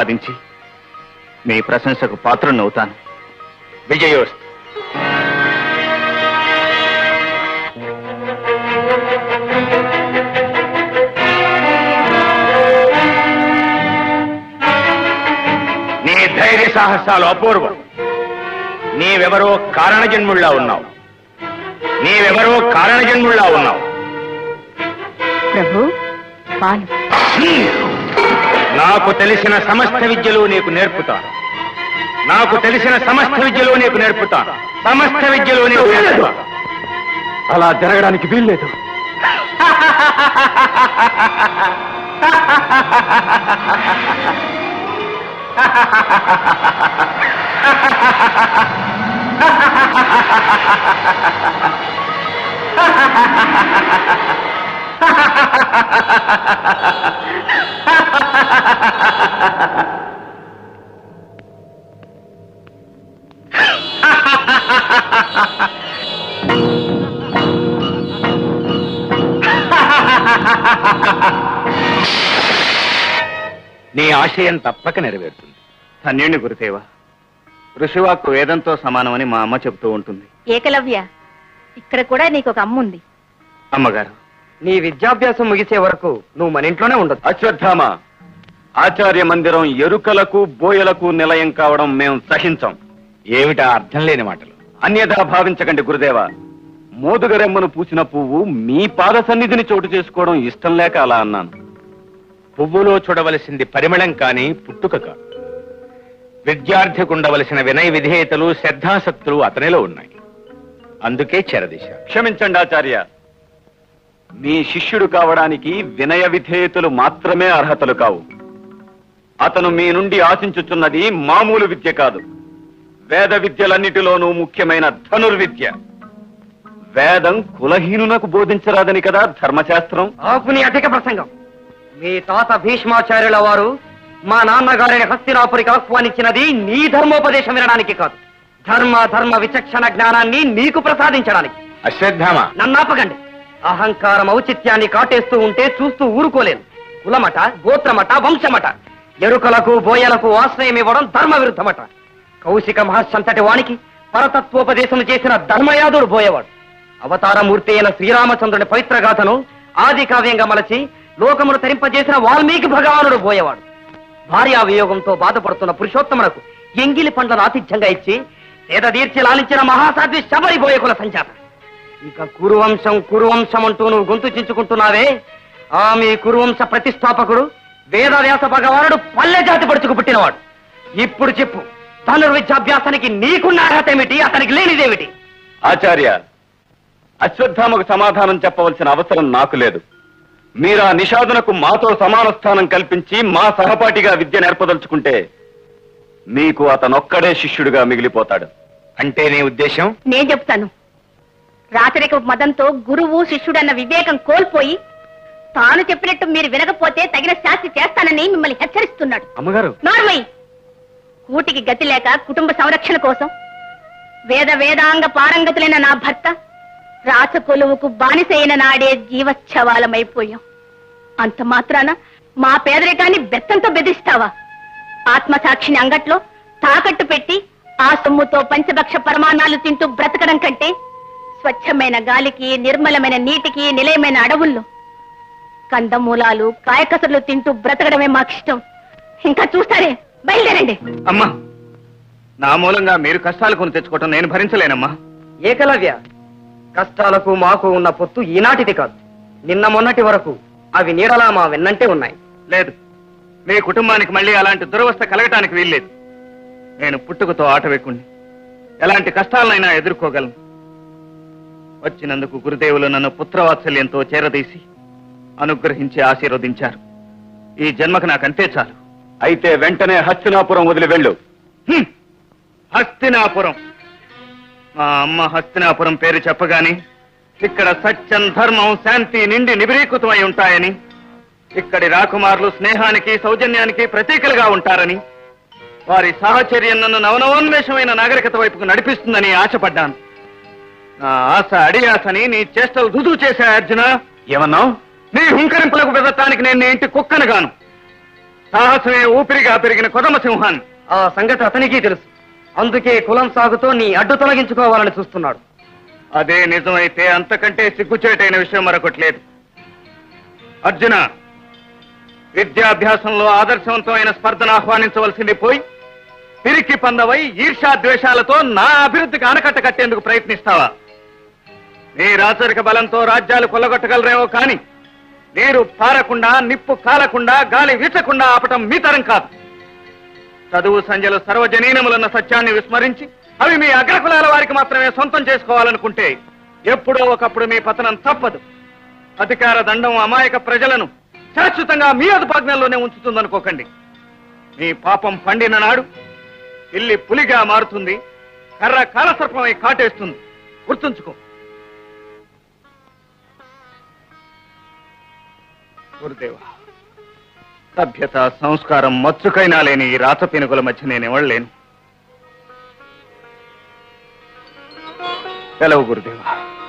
సాధించి మీ ప్రశంసకు పాత్రనవుతాను విజయోస్తు. నీ ధైర్య సాహసాలు అపూర్వం. నీవెవరో కారణజన్ముళ్ళా ఉన్నావు. నీవెవరో కారణజన్ముళ్ళా ఉన్నావు. ప్రభు పాలు నాకు తెలిసిన సమస్త విద్యలు నీకు నేర్పుతాను నాకు తెలిసిన సమస్త విద్యలు నీకు నేర్పుతాను సమస్త విద్యలు నీకు నేర్పుతాను అలా జరగడానికి వీల్లేదు. నీ ఆశయం తప్పక నెరవేరుతుంది. ధన్యుణ్ణి గురుదేవ. ఋషివాక్కు వేదంతో సమానమని మా అమ్మ చెబుతూ ఉంటుంది. ఏకలవ్య ఇక్కడ కూడా నీకు ఒక అమ్మ ఉంది అమ్మగారు నీ విద్యాభ్యాసం ముగిసే వరకు నువ్వు మన ఇంట్లోనే ఉండదు అశ్వత్థామ ఆచార్య మందిరం ఎరుకలకు బోయలకు నిలయం కావడం మేము సహించం. ఏమిటా అర్థం లేని మాటలు? అన్యథా భావించకండి గురుదేవ. మోదుగరెమ్మను పూసిన పువ్వు మీ పాద సన్నిధిని చోటు చేసుకోవడం ఇష్టం లేక అలా అన్నాను. పువ్వులో చూడవలసింది పరిమళం కాని పుట్టుక కాదు. విద్యార్థికి ఉండవలసిన వినయ విధేయతలు శ్రద్ధాసక్తులు అతనిలో ఉన్నాయి. అందుకే చెరదిశ. క్షమించండి ఆచార్య. మీ శిష్యుడు కావడానికి వినయ విధేయతలు మాత్రమే అర్హతలు కావు. అతను మీ నుండి ఆశించుచున్నది మామూలు విద్య కాదు. వేద విద్యలన్నిటిలోనూ ముఖ్యమైన ధనుర్విద్య. వేదం కులహీనునకు బోధించరాదని కదా ధర్మశాస్త్రం? ఆపుని అధిక ప్రసంగం. మీ తాత భీష్మాచార్యుల వారు మా నాన్నగారిని హస్తినాపురికి ఆహ్వానించినది నీ ధర్మోపదేశం వినడానికి కాదు. ధర్మ ధర్మ విచక్షణ జ్ఞానాన్ని నీకు ప్రసాదించడానికి. అశ్వత్థామ. నన్నాపకండి అహంకారం ఔచిత్యాన్ని కాటేస్తూ ఉంటే చూస్తూ ఊరుకోలేను. కులమట గోత్రమట వంశమట. ఎరుకలకు బోయలకు ఆశ్రయం ఇవ్వడం ధర్మ విరుద్ధమట కౌశిక మహర్షంతటి వానికి పరతత్వోపదేశం చేసిన ధర్మయాదుడు బోయేవాడు. అవతారమూర్తి అయిన శ్రీరామచంద్రుని పవిత్రగాథను ఆది కావ్యంగా మలచి లోకమును తరింపజేసిన వాల్మీకి భగవానుడు బోయేవాడు. భార్యా వియోగంతో బాధపడుతున్న పురుషోత్తమునకు ఎంగిలి పండ్లను ఆతిథ్యంగా ఇచ్చి పేద తీర్చి లాలించిన మహాసాధ్వి శబరి బోయకుల సంచారం ఇక కురువంశం కురువంశం అంటూ నువ్వు గొంతు చించుకుంటున్నావే? ఆ మీ కురువంశ ప్రతిష్టాపకుడు వేదవ్యాస భగవానుడు పల్లె జాతి పడుచుకు పుట్టినవాడు. ఇప్పుడు చెప్పు ధనుర్విద్యాభ్యాసానికి నీకున్న అర్హత ఏమిటి? అతనికి లేనిదేమిటి? ఆచార్య అశ్వత్థామకు సమాధానం చెప్పవలసిన అవసరం నాకు లేదు. మీరా నిషాదునకు మాతో సమాన స్థానం కల్పించి మా సహపాఠిగా విద్య నేర్పదలుచుకుంటే మీకు అతనొక్కడే శిష్యుడిగా మిగిలిపోతాడు. అంటే నీ ఉద్దేశం? నేను చెప్తాను. రాచరిక మదంతో గురువు శిష్యుడన్న వివేకం కోల్పోయి తాను చెప్పినట్టు మీరు వినకపోతే తగిన శాస్తి చేస్తానని మిమ్మల్ని హెచ్చరిస్తున్నాడు. అమ్మగారు. నార్మల్ కూటికి గతి లేక కుటుంబ సంరక్షణ కోసం వేద వేదాంగ పారంగతులైన నా భర్త రాచకొలువుకు బానిసైన నాడే జీవచ్ఛవాలమైపోయాం అంత మాత్రాన మా పేదరికాన్ని బెత్తంతో బెదిరిస్తావా? ఆత్మసాక్షిని అంగట్లో తాకట్టు పెట్టి ఆ సొమ్ముతో పంచభక్ష పరమాణాలు తింటూ బ్రతకడం కంటే స్వచ్ఛమైన గాలికి నిర్మలమైన నీటికి నిలయమైన అడవుల్లో. కందమూలాలు కాయకసర్లు తింటూ బ్రతకడమే మాకిష్టం. ఇంకా చూస్తారే బయలుదేరండి. అమ్మా నా మూలంగా మీరు కష్టాలు కొని తెచ్చుకోవటం నేను భరించలేనమ్మా. ఏకలవ్య కష్టాలకు మాకు ఉన్న పొత్తు ఈనాటిది కాదు. నిన్న మొన్నటి వరకు అవి నీడలా మా వెన్నంటే ఉన్నాయి. లేదు మీ కుటుంబానికి మళ్ళీ అలాంటి దురవస్థ కలగటానికి వీల్లేదు. నేను పుట్టుకతో ఆట వేకుండి ఎలాంటి కష్టాలనైనా ఎదుర్కోగలను. వచ్చినందుకు గురుదేవులు నన్ను పుత్రవాత్సల్యంతో చేరదీసి అనుగ్రహించి ఆశీర్వదించారు. ఈ జన్మకు నాకంతే చాలు. అయితే వెంటనే హస్తినాపురం వదిలి వెళ్ళు. హ్మ్. హస్తినాపురం. మా అమ్మ హస్తినాపురం పేరు చెప్పగానే ఇక్కడ సత్యం ధర్మం శాంతి నిండి నిబిరీకృతమై ఉంటాయని ఇక్కడి రాకుమారులు స్నేహానికి సౌజన్యానికి ప్రతీకలుగా ఉంటారని వారి సాహచర్యం నన్ను నవనవోన్మేషమైన నాగరికత వైపుకు నడిపిస్తుందని ఆశపడ్డాను. నా ఆశ అడియాసని నీ చేష్టలు రుజువు చేశా అర్జున. ఏమన్నావు? నీ హుంకరింపులకు బెదటానికి నేను నీ ఇంటి కుక్కను గాను. సాహసమే ఊపిరిగా పెరిగిన కొదమ సింహాన్ని. ఆ సంగతి అతనికి తెలుసు. అందుకే కులం సాగుతో నీ అడ్డు తొలగించుకోవాలని చూస్తున్నాడు. అదే నిజమైతే అంతకంటే సిగ్గుచేటైన విషయం మరొకటి లేదు అర్జున విద్యాభ్యాసంలో ఆదర్శవంతమైన స్పర్ధను ఆహ్వానించవలసింది పోయి పిరికి పందవై ఈర్షా ద్వేషాలతో నా అభివృద్ధికి ఆనకట్ట కట్టేందుకు ప్రయత్నిస్తావా? నీ రాచరిక బలంతో రాజ్యాలు కొల్లగొట్టగలరేమో కాని నీరు పారకుండా నిప్పు కాలకుండా గాలి వీచకుండా ఆపటం మీ తరం కాదు. చదువు సంజలు సర్వజనీనములన్న సత్యాన్ని విస్మరించి అవి మీ అగ్రకులాల వారికి మాత్రమే సొంతం చేసుకోవాలనుకుంటే ఎప్పుడో ఒకప్పుడు మీ పతనం తప్పదు. అధికార దండం అమాయక ప్రజలను శాశ్వతంగా మీ అదుపాజ్ఞల్లోనే ఉంచుతుందనుకోకండి. మీ పాపం పండిన నాడు ఇల్లి పులిగా మారుతుంది కర్ర కాలసర్పమై కాటేస్తుంది. గుర్తుంచుకో. గురుదేవ. సభ్యత సంస్కారం మచ్చుకైనా లేని ఈ రాత పెనుగుల మధ్య నేను సెలవు గురుదేవా.